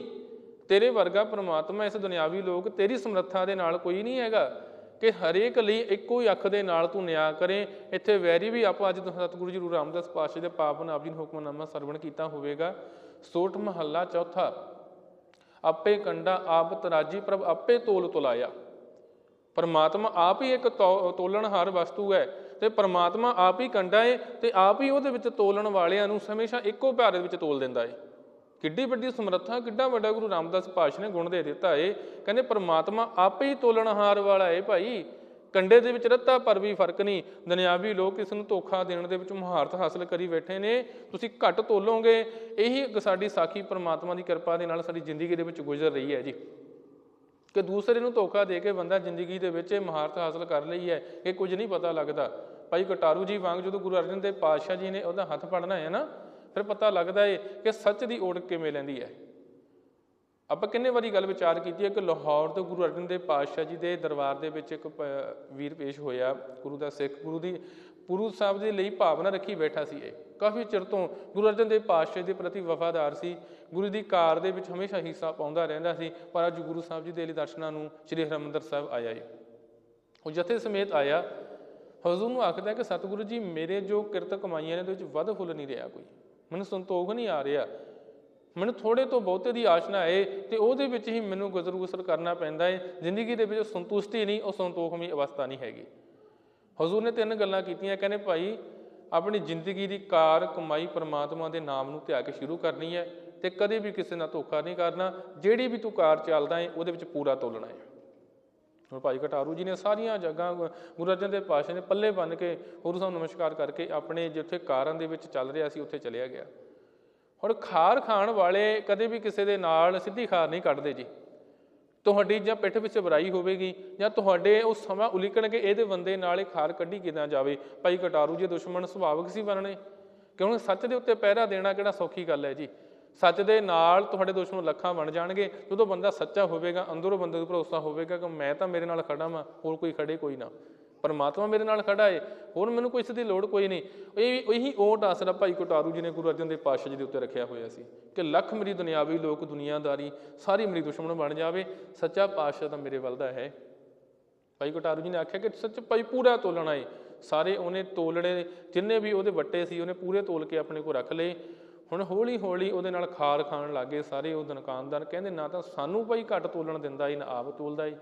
ਤੇਰੇ ਵਰਗਾ ਪ੍ਰਮਾਤਮਾ ਇਸ ਦੁਨਿਆਵੀ ਲੋਕ ਤੇਰੀ ਸਮਰੱਥਾ ਦੇ ਨਾਲ ਕੋਈ ਨਹੀਂ ਹੈਗਾ। ਕਿ ਹਰੇਕ ਲਈ ਇੱਕੋ ਹੀ ਅੱਖ ਦੇ ਨਾਲ ਤੂੰ ਨਿਆਂ ਕਰੇ। ਇੱਥੇ ਵੈਰੀ ਵੀ ਆਪਾਂ ਅੱਜ ਸਤਿਗੁਰੂ ਜੀ ਰਾਮਦਾਸ ਪਾਤਸ਼ਾਹ ਦੇ ਪਾਵਨ ਆਪ ਜੀ ਨੂੰ ਹੁਕਮਨਾਮਾ ਸਰਵਣ ਕੀਤਾ ਹੋਵੇਗਾ। ਸੋਟ ਮਹੱਲਾ ਚੌਥਾ। ਆਪੇ ਕੰਡਾ ਆਪ ਤਰਾਜੀ ਪ੍ਰਭ ਆਪੇ ਤੋਲ ਤੁਲਾਇਆ। ਪਰਮਾਤਮਾ ਆਪ ਹੀ ਇੱਕ ਤੋ- ਤੋਲਣਹਾਰ ਵਸਤੂ ਹੈ ਤੇ ਪਰਮਾਤਮਾ ਆਪ ਹੀ ਕੰਡਾ ਹੈ ਤੇ ਆਪ ਹੀ ਉਹਦੇ ਵਿੱਚ ਤੋਲਣ ਵਾਲਿਆਂ ਨੂੰ ਹਮੇਸ਼ਾ ਇੱਕੋ ਪਿਆਰੇ ਵਿੱਚ ਤੋਲ ਦਿੰਦਾ ਹੈ ਕਿੱਡੀ ਵੱਡੀ ਸਮਰੱਥਾ, ਕਿੱਡਾ ਵੱਡਾ ਗੁਰੂ ਰਾਮਦਾਸ ਪਾਤਸ਼ਾਹ ਨੇ ਗੁਣ ਦੇ ਦਿੱਤਾ ਏ। ਕਹਿੰਦੇ ਪਰਮਾਤਮਾ ਆਪੇ ਹੀ ਤੋਲਣਹਾਰ ਵਾਲਾ ਏ ਭਾਈ। ਕੰਡੇ ਦੇ ਵਿੱਚ ਰੱਤਾ, ਪਰ ਵੀ ਫ਼ਰਕ ਨਹੀਂ। ਦੁਨਿਆਵੀ ਲੋਕ ਇਸ ਨੂੰ ਧੋਖਾ ਦੇਣ ਦੇ ਵਿੱਚ ਮਹਾਰਤ ਹਾਸਲ ਕਰੀ ਬੈਠੇ ਨੇ। ਤੁਸੀਂ ਘੱਟ ਤੋਲੋਗੇ। ਇਹੀ ਸਾਡੀ ਸਾਖੀ ਪਰਮਾਤਮਾ ਦੀ ਕਿਰਪਾ ਦੇ ਨਾਲ ਸਾਡੀ ਜ਼ਿੰਦਗੀ ਦੇ ਵਿੱਚ ਗੁਜ਼ਰ ਰਹੀ ਹੈ ਜੀ। ਕਿ ਦੂਸਰੇ ਨੂੰ ਧੋਖਾ ਦੇ ਕੇ ਬੰਦਾ ਜ਼ਿੰਦਗੀ ਦੇ ਵਿੱਚ ਇਹ ਮਹਾਰਤ ਹਾਸਲ ਕਰ ਲਈ ਹੈ, ਇਹ ਕੁਝ ਨਹੀਂ ਪਤਾ ਲੱਗਦਾ। ਭਾਈ ਕਟਾਰੂ ਜੀ ਵਾਂਗ ਜਦੋਂ ਗੁਰੂ ਅਰਜਨ ਦੇਵ ਪਾਤਸ਼ਾਹ ਜੀ ਨੇ ਉਹਦਾ ਹੱਥ ਫੜਨਾ ਹੈ ਨਾ, ਫਿਰ ਪਤਾ ਲੱਗਦਾ ਏ ਕਿ ਸੱਚ ਦੀ ਓੜ ਕਿਵੇਂ ਲੈਂਦੀ ਹੈ। ਆਪਾਂ ਕਿੰਨੇ ਵਾਰੀ ਗੱਲ ਵਿਚਾਰ ਕੀਤੀ ਹੈ ਕਿ ਲਾਹੌਰ ਤੋਂ ਗੁਰੂ ਅਰਜਨ ਦੇਵ ਪਾਤਸ਼ਾਹ ਜੀ ਦੇ ਦਰਬਾਰ ਦੇ ਵਿੱਚ ਇੱਕ ਪ- ਵੀਰ ਪੇਸ਼ ਹੋਇਆ, ਗੁਰੂ ਦਾ ਸਿੱਖ, ਗੁਰੂ ਦੀ ਗੁਰੂ ਸਾਹਿਬ ਦੇ ਲਈ ਭਾਵਨਾ ਰੱਖੀ ਬੈਠਾ ਸੀ ਇਹ। ਕਾਫੀ ਚਿਰ ਤੋਂ ਗੁਰੂ ਅਰਜਨ ਦੇਵ ਪਾਤਸ਼ਾਹ ਦੇ ਪ੍ਰਤੀ ਵਫਾਦਾਰ ਸੀ, ਗੁਰੂ ਦੀ ਕਾਰ ਦੇ ਵਿੱਚ ਹਮੇਸ਼ਾ ਹਿੱਸਾ ਪਾਉਂਦਾ ਰਹਿੰਦਾ ਸੀ, ਪਰ ਅੱਜ ਗੁਰੂ ਸਾਹਿਬ ਜੀ ਦੇ ਲਈ ਦਰਸ਼ਨਾਂ ਨੂੰ ਸ੍ਰੀ ਹਰਿਮੰਦਰ ਸਾਹਿਬ ਆਇਆ ਹੈ ਉਹ ਜਥੇ ਸਮੇਤ ਆਇਆ, ਹਜ਼ੂਰ ਨੂੰ ਆਖਦਾ ਕਿ, ਸਤਿਗੁਰੂ ਜੀ, ਮੇਰੇ ਜੋ ਕਿਰਤ ਕਮਾਈਆਂ ਨੇ, ਉਹਦੇ ਵਿੱਚ ਵੱਧ ਫੁੱਲ ਨਹੀਂ ਰਿਹਾ ਕੋਈ। ਮੈਨੂੰ ਸੰਤੋਖ ਨਹੀਂ ਆ ਰਿਹਾ ਮੈਨੂੰ ਥੋੜੇ ਤੋਂ ਬਹੁਤੇ ਦੀ ਆਸ਼ਨਾ ਹੈ ਤੇ ਉਹਦੇ ਵਿੱਚ ਹੀ ਮੈਨੂੰ ਗੁਜ਼ਰ ਗੁਸਰ ਕਰਨਾ ਪੈਂਦਾ ਹੈ ਜ਼ਿੰਦਗੀ ਦੇ ਵਿੱਚ ਸੰਤੁਸ਼ਟੀ ਨਹੀਂ, ਉਹ ਸੰਤੋਖਮਈ ਅਵਸਥਾ ਨਹੀਂ ਹੈਗੀ। ਹਜ਼ੂਰ ਨੇ ਤਿੰਨ ਗੱਲਾਂ ਕੀਤੀਆਂ, ਕਹਿੰਦੇ ਭਾਈ, ਆਪਣੀ ਜ਼ਿੰਦਗੀ ਦੀ ਕਾਰ ਕਮਾਈ ਪਰਮਾਤਮਾ ਦੇ ਨਾਮ ਨੂੰ ਧਿਆ ਕੇ ਸ਼ੁਰੂ ਕਰਨੀ ਹੈ ਤੇ ਕਦੇ ਵੀ ਕਿਸੇ ਨਾਲ ਧੋਖਾ ਨਹੀਂ ਕਰਨਾ। ਜਿਹੜੀ ਵੀ ਤੂੰ ਕਾਰ ਚੱਲਦਾ ਹੈ ਉਹਦੇ ਵਿੱਚ ਪੂਰਾ ਤੋਲਣਾ ਹੈ ਹੁਣ ਭਾਈ ਘਟਾਰੂ ਜੀ ਨੇ ਸਾਰੀਆਂ ਜਗ੍ਹਾ ਗੁਰੂ ਅਰਜਨ ਦੇਵ ਪਾਤਸ਼ਾਹ ਨੇ ਪੱਲੇ ਬੰਨ ਕੇ ਗੁਰੂ ਸਾਹਿਬ ਨਮਸਕਾਰ ਕਰਕੇ ਆਪਣੇ ਜਿੱਥੇ ਕਾਰਾਂ ਦੇ ਵਿੱਚ ਚੱਲ ਰਿਹਾ ਸੀ, ਉੱਥੇ ਚਲਿਆ ਗਿਆ। ਹੁਣ ਖਾਰ ਖਾਣ ਵਾਲੇ ਕਦੇ ਵੀ ਕਿਸੇ ਦੇ ਨਾਲ ਸਿੱਧੀ ਖਾਰ ਨਹੀਂ ਕੱਢਦੇ ਜੀ। ਤੁਹਾਡੀ ਜਾਂ ਪਿੱਠ ਵਿੱਚ ਬੁਰਾਈ ਹੋਵੇਗੀ ਜਾਂ ਤੁਹਾਡੇ ਉਹ ਸਮਾਂ ਉਲੀਕਣਗੇ ਇਹਦੇ ਬੰਦੇ ਨਾਲ ਇਹ ਖਾਰ ਕੱਢੀ ਕਿਦਾਂ ਜਾਵੇ? ਭਾਈ ਕਟਾਰੂ ਜੀ ਦੁਸ਼ਮਣ ਸੁਭਾਵਕ ਸੀ ਬਣਨੇ। ਕਿਉਂਕਿ ਸੱਚ ਦੇ ਉੱਤੇ ਪਹਿਰਾ ਦੇਣਾ ਕਿਹੜਾ ਸੌਖੀ ਗੱਲ ਹੈ ਜੀ? ਸੱਚ ਦੇ ਨਾਲ ਤੁਹਾਡੇ ਦੁਸ਼ਮਣ ਲੱਖਾਂ ਬਣ ਜਾਣਗੇ। ਜਦੋਂ ਬੰਦਾ ਸੱਚਾ ਹੋਵੇਗਾ, ਅੰਦਰੋਂ ਬੰਦੇ ਨੂੰ ਭਰੋਸਾ ਹੋਵੇਗਾ ਕਿ ਮੈਂ ਤਾਂ ਮੇਰੇ ਨਾਲ ਖੜਾ ਵਾਂ, ਹੋਰ ਕੋਈ ਖੜੇ ਕੋਈ ਨਾ। ਪਰਮਾਤਮਾ ਮੇਰੇ ਨਾਲ ਖੜਾ ਏ, ਹੋਰ ਮੈਨੂੰ ਕੋਈ ਇਸ ਦੀ ਲੋੜ ਕੋਈ ਨਹੀਂ। ਇਹ ਇਹੀ ਓਟ ਆਸਰਾ ਭਾਈ ਕੋਟਾਰੂ ਜੀ ਨੇ ਗੁਰੂ ਅਰਜਨ ਦੇਵ ਪਾਤਸ਼ਾਹ ਜੀ ਦੇ ਉੱਤੇ ਰੱਖਿਆ ਹੋਇਆ ਸੀ ਕਿ ਲੱਖ ਮੇਰੀ ਦੁਨਿਆਵੀ ਲੋਕ, ਦੁਨੀਆਦਾਰੀ, ਸਾਰੀ ਮੇਰੀ ਦੁਸ਼ਮਣ ਬਣ ਜਾਵੇ, ਸੱਚਾ ਪਾਤਸ਼ਾਹ ਤਾਂ ਮੇਰੇ ਵੱਲ ਦਾ ਹੈ। ਭਾਈ ਕੋਟਾਰੂ ਜੀ ਨੇ ਆਖਿਆ ਕਿ ਸੱਚ ਭਾਈ ਪੂਰਾ ਤੋਲਣਾ ਏ। ਸਾਰੇ ਉਹਨੇ ਤੋਲੜੇ, ਜਿੰਨੇ ਵੀ ਉਹਦੇ ਵੱਟੇ ਸੀ, ਉਹਨੇ ਪੂਰੇ ਤੋਲ ਕੇ ਆਪਣੇ ਕੋਲ ਰੱਖ ਲਏ। ਹੁਣ ਹੌਲੀ ਹੌਲੀ ਉਹਦੇ ਨਾਲ ਖਾਰ ਖਾਣ ਲੱਗੇ ਸਾਰੇ, ਉਹ ਦੁਕਾਨਦਾਰ ਕਹਿੰਦੇ ਨਾ ਤਾਂ ਸਾਨੂੰ ਭਾਈ ਘੱਟ ਤੋਲਣ ਦਿੰਦਾ ਏ, ਨਾ ਆਪ ਤੋਲਦਾ ਏ।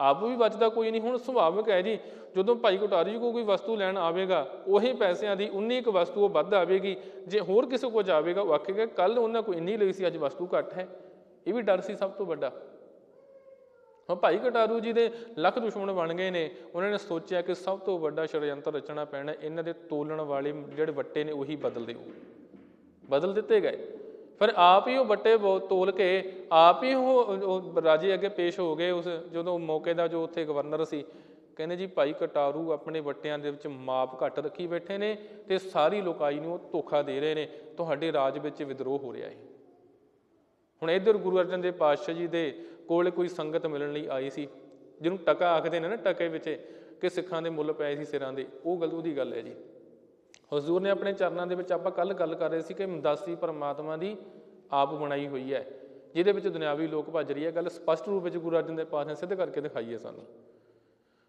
ਆਪ ਵੀ ਬਚਦਾ, ਕੋਈ ਨਹੀਂ। ਹੁਣ ਸੁਭਾਵਿਕ ਹੈ ਜੀ, ਜਦੋਂ ਭਾਈ ਕੋਟਾਰੀ ਜੀ ਕੋ ਕੋਈ ਵਸਤੂ ਲੈਣ ਆਵੇਗਾ, ਉਹੀ ਪੈਸਿਆਂ ਦੀ ਉਨੀ ਕੁ ਵਸਤੂ ਉਹ ਵੱਧ ਆਵੇਗੀ। ਜੇ ਹੋਰ ਕਿਸੇ ਕੋ ਜਾਵੇਗਾ, ਉਹ ਆਖੇਗਾ ਕੱਲ ਉਹਨਾਂ ਕੋ ਇੰਨੀ ਲਈ ਸੀ, ਅੱਜ ਵਸਤੂ ਘੱਟ ਹੈ। ਇਹ ਵੀ ਡਰ ਸੀ ਸਭ ਤੋਂ ਵੱਡਾ। ਹੁਣ ਭਾਈ ਕਟਾਰੂ ਜੀ ਦੇ ਲੱਖ ਦੁਸ਼ਮਣ ਬਣ ਗਏ ਨੇ। ਉਹਨਾਂ ਨੇ ਸੋਚਿਆ ਕਿ ਸਭ ਤੋਂ ਵੱਡਾ ਸ਼ੜਯੰਤਰ ਰਚਣਾ ਪੈਣਾ, ਇਹਨਾਂ ਦੇ ਤੋਲਣ ਵਾਲੇ ਜਿਹੜੇ ਵੱਟੇ ਨੇ, ਉਹੀ ਬਦਲ ਦਿਓ ਬਦਲ ਦਿੱਤੇ ਗਏ। ਫਿਰ ਆਪ ਹੀ ਉਹ ਬੱਟੇ ਬੋ- ਤੋਲ ਕੇ ਆਪ ਹੀ ਉਹ ਰਾਜੇ ਅੱਗੇ ਪੇਸ਼ ਹੋ ਗਏ ਉਸ ਜਦੋਂ ਮੌਕੇ ਦਾ ਜੋ ਉੱਥੇ ਗਵਰਨਰ ਸੀ। ਕਹਿੰਦੇ ਜੀ ਭਾਈ ਕਟਾਰੂ ਆਪਣੇ ਬੱਟਿਆਂ ਦੇ ਵਿੱਚ ਮਾਪ ਘੱਟ ਰੱਖੀ ਬੈਠੇ ਨੇ ਤੇ ਸਾਰੀ ਲੋਕਾਈ ਨੂੰ ਉਹ ਧੋਖਾ ਦੇ ਰਹੇ ਨੇ। ਤੁਹਾਡੇ ਰਾਜ ਵਿੱਚ ਵਿਦਰੋਹ ਹੋ ਰਿਹਾ ਹੈ। ਹੁਣ ਇਧਰ ਗੁਰੂ ਅਰਜਨ ਦੇਵ ਪਾਤਸ਼ਾਹ ਜੀ ਦੇ ਕੋਲ ਕੋਈ ਸੰਗਤ ਮਿਲਣ ਲਈ ਆਈ ਸੀ। ਜਿਹਨੂੰ ਟਕਾ ਆਖਦੇ ਨੇ ਨਾ ਟਕੇ ਵਿੱਚ, ਕਿ ਸਿੱਖਾਂ ਦੇ ਮੁੱਲ ਪਏ ਸੀ ਸਿਰਾਂ ਦੇ। ਉਹ ਗੱਲ ਉਹਦੀ ਗੱਲ ਹੈ ਜੀ। ਹਜ਼ੂਰ ਨੇ ਆਪਣੇ ਚਰਨਾਂ ਦੇ ਵਿੱਚ ਆਪਾਂ ਕੱਲ ਗੱਲ ਕਰ ਰਹੇ ਸੀ ਕਿ ਮਦਾਸੀ ਪਰਮਾਤਮਾ ਦੀ ਆਪ ਬਣਾਈ ਹੋਈ ਹੈ, ਜਿਹਦੇ ਵਿੱਚ ਦੁਨਿਆਵੀ ਲੋਕ ਭੱਜ ਰਹੀ ਹੈ। ਗੱਲ ਸਪਸ਼ਟ ਰੂਪ ਵਿੱਚ ਗੁਰੂ ਅਰਜਨ ਦੇਵ ਪਾਤਸ਼ਾਹ ਨੇ ਸਿੱਧ ਕਰਕੇ ਦਿਖਾਈ ਹੈ ਸਾਨੂੰ।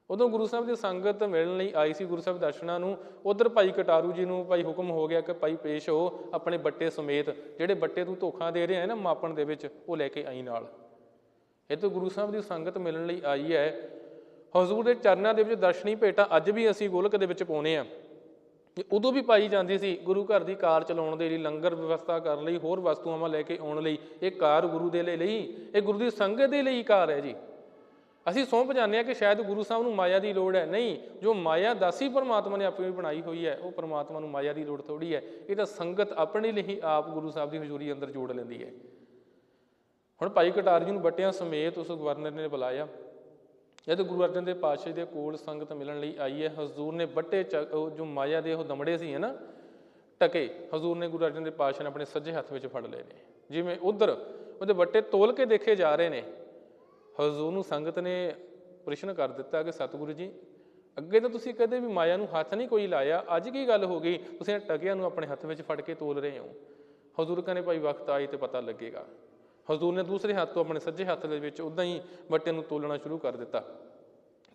ਉਦੋਂ ਗੁਰੂ ਸਾਹਿਬ ਦੀ ਸੰਗਤ ਮਿਲਣ ਲਈ ਆਈ ਸੀ ਗੁਰੂ ਸਾਹਿਬ ਦਰਸ਼ਨਾਂ ਨੂੰ, ਉਧਰ ਭਾਈ ਕਟਾਰੂ ਜੀ ਨੂੰ ਭਾਈ ਹੁਕਮ ਹੋ ਗਿਆ ਕਿ ਭਾਈ ਪੇਸ਼ ਹੋ ਆਪਣੇ ਬੱਟੇ ਸਮੇਤ, ਜਿਹੜੇ ਬੱਟੇ ਤੂੰ ਧੋਖਾ ਦੇ ਰਿਹਾ ਹੈ ਨਾ ਮਾਪਣ ਦੇ ਵਿੱਚ, ਉਹ ਲੈ ਕੇ ਆਈ ਨਾਲ। ਇਹ ਤੋਂ ਗੁਰੂ ਸਾਹਿਬ ਦੀ ਸੰਗਤ ਮਿਲਣ ਲਈ ਆਈ ਹੈ। ਹਜ਼ੂਰ ਦੇ ਚਰਨਾਂ ਦੇ ਵਿੱਚ ਦਰਸ਼ਨੀ ਭੇਟਾ ਅੱਜ ਵੀ ਅਸੀਂ ਗੋਲਕ ਦੇ ਵਿੱਚ ਪਾਉਨੇ ਆ ਤੇ ਉਦੋਂ ਵੀ ਪਾਈ ਜਾਂਦੀ ਸੀ, ਗੁਰੂ ਘਰ ਦੀ ਕਾਰ ਚਲਾਉਣ ਦੇ ਲਈ, ਲੰਗਰ ਵਿਵਸਥਾ ਕਰਨ ਲਈ, ਹੋਰ ਵਸਤੂਆਂ ਲੈ ਕੇ ਆਉਣ ਲਈ, ਇਹ ਕਾਰ ਗੁਰੂ ਦੇ ਲਈ ਲਈ ਇਹ ਗੁਰੂ ਦੀ ਸੰਗਤ ਦੇ ਲਈ ਕਾਰ ਹੈ ਜੀ। ਅਸੀਂ ਸੌਂਪ ਜਾਂਦੇ ਹਾਂ ਕਿ ਸ਼ਾਇਦ ਗੁਰੂ ਸਾਹਿਬ ਨੂੰ ਮਾਇਆ ਦੀ ਲੋੜ ਹੈ। ਨਹੀਂ, ਜੋ ਮਾਇਆ ਦਾਸੀ ਪਰਮਾਤਮਾ ਨੇ ਆਪੇ ਬਣਾਈ ਹੋਈ ਹੈ, ਉਹ ਪਰਮਾਤਮਾ ਨੂੰ ਮਾਇਆ ਦੀ ਲੋੜ ਥੋੜੀ ਹੈ। ਇਹ ਤਾਂ ਸੰਗਤ ਆਪਣੇ ਲਈ ਹੀ ਆਪ ਗੁਰੂ ਸਾਹਿਬ ਦੀ ਹਜ਼ੂਰੀ ਅੰਦਰ ਜੋੜ ਲੈਂਦੀ ਹੈ। ਹੁਣ ਭਾਈ ਕਟਾਰ ਜੀ ਨੂੰ ਬੱਟਿਆਂ ਸਮੇਤ ਉਸ ਗਵਰਨਰ ਨੇ ਬੁਲਾਇਆ। ਜਦ ਗੁਰੂ ਅਰਜਨ ਦੇਵ ਪਾਤਸ਼ਾਹ ਦੇ ਕੋਲ ਸੰਗਤ ਮਿਲਣ ਲਈ ਆਈ ਹੈ, ਹਜ਼ੂਰ ਨੇ ਬੱਟੇ ਚ- ਉਹ ਜੋ ਮਾਇਆ ਦੇ ਉਹ ਦਮੜੇ ਸੀ ਹੈ ਨਾ, ਟਕੇ, ਹਜ਼ੂਰ ਨੇ ਗੁਰੂ ਅਰਜਨ ਦੇਵ ਪਾਤਸ਼ਾਹ ਨੇ ਆਪਣੇ ਸੱਜੇ ਹੱਥ ਵਿੱਚ ਫੜ ਲਏ ਨੇ। ਜਿਵੇਂ ਉਧਰ ਉਹਦੇ ਬੱਟੇ ਤੋਲ ਕੇ ਦੇਖੇ ਜਾ ਰਹੇ ਨੇ, ਹਜ਼ੂਰ ਨੂੰ ਸੰਗਤ ਨੇ ਪ੍ਰਸ਼ਨ ਕਰ ਦਿੱਤਾ ਕਿ ਸਤਿਗੁਰੂ ਜੀ, ਅੱਗੇ ਤਾਂ ਤੁਸੀਂ ਕਦੇ ਵੀ ਮਾਇਆ ਨੂੰ ਹੱਥ ਨਹੀਂ ਕੋਈ ਲਾਇਆ, ਅੱਜ ਕੀ ਗੱਲ ਹੋ ਗਈ? ਤੁਸੀਂ ਇਹ ਟਕਿਆਂ ਨੂੰ ਆਪਣੇ ਹੱਥ ਵਿੱਚ ਫੜ ਕੇ ਤੋਲ ਰਹੇ ਹੋ। ਹਜ਼ੂਰ ਕਹਿੰਦੇ ਭਾਈ ਵਕਤ ਆਈ ਤੇ ਪਤਾ ਲੱਗੇਗਾ। ਹਜ਼ੂਰ ਨੇ ਦੂਸਰੇ ਹੱਥ ਤੋਂ ਆਪਣੇ ਸੱਜੇ ਹੱਥ ਦੇ ਵਿੱਚ ਉਦਾਂ ਹੀ ਵੱਟੇ ਨੂੰ ਤੋਲਣਾ ਸ਼ੁਰੂ ਕਰ ਦਿੱਤਾ।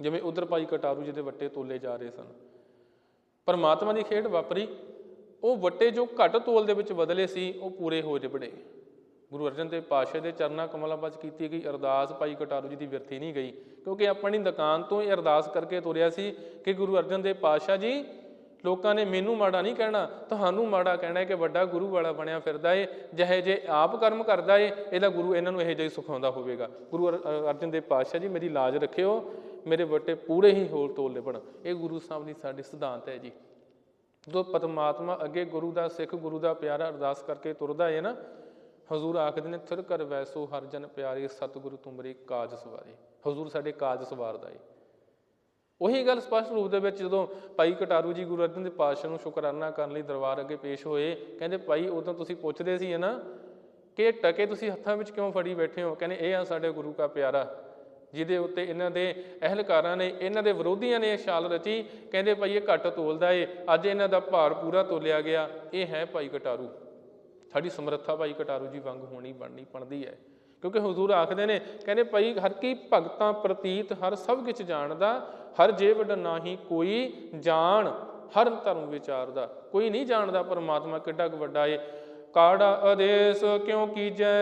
ਜਿਵੇਂ ਉਧਰ ਭਾਈ ਕਟਾਰੂ ਜੀ ਦੇ ਵੱਟੇ ਤੋਲੇ ਜਾ ਰਹੇ ਸਨ। ਪਰਮਾਤਮਾ ਦੀ ਖੇਡ ਵਾਪਰੀ। ਉਹ ਵੱਟੇ ਜੋ ਘੱਟ ਤੋਲ ਦੇ ਵਿੱਚ ਬਦਲੇ ਸੀ, ਉਹ ਪੂਰੇ ਹੋ ਜਿਬੜੇ ਗੁਰੂ ਅਰਜਨ ਦੇਵ ਪਾਤਸ਼ਾਹ ਦੇ ਚਰਨਾਂ ਕਮਲਾਂ ਵਿੱਚ ਕੀਤੀ ਗਈ। ਅਰਦਾਸ ਭਾਈ ਕਟਾਰੂ ਜੀ ਦੀ ਵਿਰਥੀ ਨਹੀਂ ਗਈ, ਕਿਉਂਕਿ ਆਪਣੀ ਦੁਕਾਨ ਤੋਂ ਇਹ ਅਰਦਾਸ ਕਰਕੇ ਤੁਰਿਆ ਸੀ ਕਿ ਗੁਰੂ ਅਰਜਨ ਦੇਵ ਪਾਤਸ਼ਾਹ ਜੀ ਲੋਕਾਂ ਨੇ ਮੈਨੂੰ ਮਾੜਾ ਨਹੀਂ ਕਹਿਣਾ, ਤੁਹਾਨੂੰ ਮਾੜਾ ਕਹਿਣਾ ਕਿ ਵੱਡਾ ਗੁਰੂ ਵਾਲਾ ਬਣਿਆ ਫਿਰਦਾ ਏ, ਜਿਹੇ ਜੇ ਆਪ ਕਰਮ ਕਰਦਾ ਏ, ਇਹਦਾ ਗੁਰੂ ਇਹਨਾਂ ਨੂੰ ਇਹੋ ਜਿਹਾ ਹੀ ਸਿਖਾਉਂਦਾ ਹੋਵੇਗਾ। ਗੁਰੂ ਅਰ- ਅਰਜਨ ਦੇਵ ਪਾਤਸ਼ਾਹ ਜੀ, ਮੇਰੀ ਲਾਜ ਰੱਖਿਓ, ਮੇਰੇ ਵੱਟੇ ਪੂਰੇ ਹੀ ਹੋਰ ਤੋਲ ਲਿਬਣ ਇਹ ਗੁਰੂ ਸਾਹਿਬ ਦੀ ਸਾਡੀ ਸਿਧਾਂਤ ਹੈ ਜੀ। ਜੋ ਪਰਮਾਤਮਾ ਅੱਗੇ ਗੁਰੂ ਦਾ ਸਿੱਖ, ਗੁਰੂ ਦਾ ਪਿਆਰਾ ਅਰਦਾਸ ਕਰਕੇ ਤੁਰਦਾ ਏ ਨਾ, ਹਜ਼ੂਰ ਆਖਦੇ ਨੇ, ਥਿਰ ਕਰ ਵੈਸੋ ਹਰ ਜਨ ਪਿਆਰੇ, ਸਤਿਗੁਰੂ ਤੁਮਰੇ ਕਾਜ ਸਵਾਰੇ। ਹਜ਼ੂਰ ਸਾਡੇ ਕਾਜ ਸਵਾਰਦਾ ਏ। ਉਹੀ ਗੱਲ ਸਪਸ਼ਟ ਰੂਪ ਦੇ ਵਿੱਚ ਜਦੋਂ ਭਾਈ ਕਟਾਰੂ ਜੀ ਗੁਰੂ ਅਰਜਨ ਦੇਵ ਪਾਤਸ਼ਾਹ ਨੂੰ ਸ਼ੁਕਰਾਨਾ ਕਰਨ ਲਈ ਦਰਬਾਰ ਅੱਗੇ ਪੇਸ਼ ਹੋਏ, ਕਹਿੰਦੇ ਭਾਈ ਉਦੋਂ ਤੁਸੀਂ ਪੁੱਛਦੇ ਸੀ ਨਾ ਕਿ ਇਹ ਟਕੇ ਤੁਸੀਂ ਹੱਥਾਂ ਵਿੱਚ ਕਿਉਂ ਫੜੀ ਬੈਠੇ ਹੋ? ਕਹਿੰਦੇ ਇਹ ਆ ਸਾਡੇ ਗੁਰੂ ਕਾ ਪਿਆਰਾ, ਜਿਹਦੇ ਉੱਤੇ ਇਹਨਾਂ ਦੇ ਅਹਿਲਕਾਰਾਂ ਨੇ, ਇਹਨਾਂ ਦੇ ਵਿਰੋਧੀਆਂ ਨੇ ਇਹ ਛਾਲ ਰਚੀ, ਕਹਿੰਦੇ ਭਾਈ ਇਹ ਘੱਟ ਤੋਲਦਾ ਏ, ਅੱਜ ਇਹਨਾਂ ਦਾ ਭਾਰ ਪੂਰਾ ਤੋਲਿਆ ਗਿਆ, ਇਹ ਹੈ ਭਾਈ ਕਟਾਰੂ। ਸਾਡੀ ਸਮਰੱਥਾ ਭਾਈ ਕਟਾਰੂ ਜੀ ਵਾਂਗ ਹੋਣੀ ਬਣਨੀ ਪਣਦੀ ਹੈ। ਕਿਉਂਕਿ ਹਜ਼ੂਰ ਆਖਦੇ ਨੇ, ਕਹਿੰਦੇ ਭਾਈ ਹਰ ਕੀ ਭਗਤਾਂ ਪ੍ਰਤੀਤ ਹਰ ਸਭ ਕਿਛ ਜਾਣਦਾ, ਹਰ ਜੀਵ ਨਾਹੀ ਕੋਈ ਜਾਣ, ਹਰ ਧਰਮ ਵਿਚਾਰਦਾ, ਕੋਈ ਨਹੀਂ ਜਾਣਦਾ ਪਰਮਾਤਮਾ ਕਿੱਡਾ ਕੁ ਵੱਡਾ ਏ। ਕਾੜਾ ਆਦੇਸ਼ ਕਿਉਂ ਕੀਜੈ?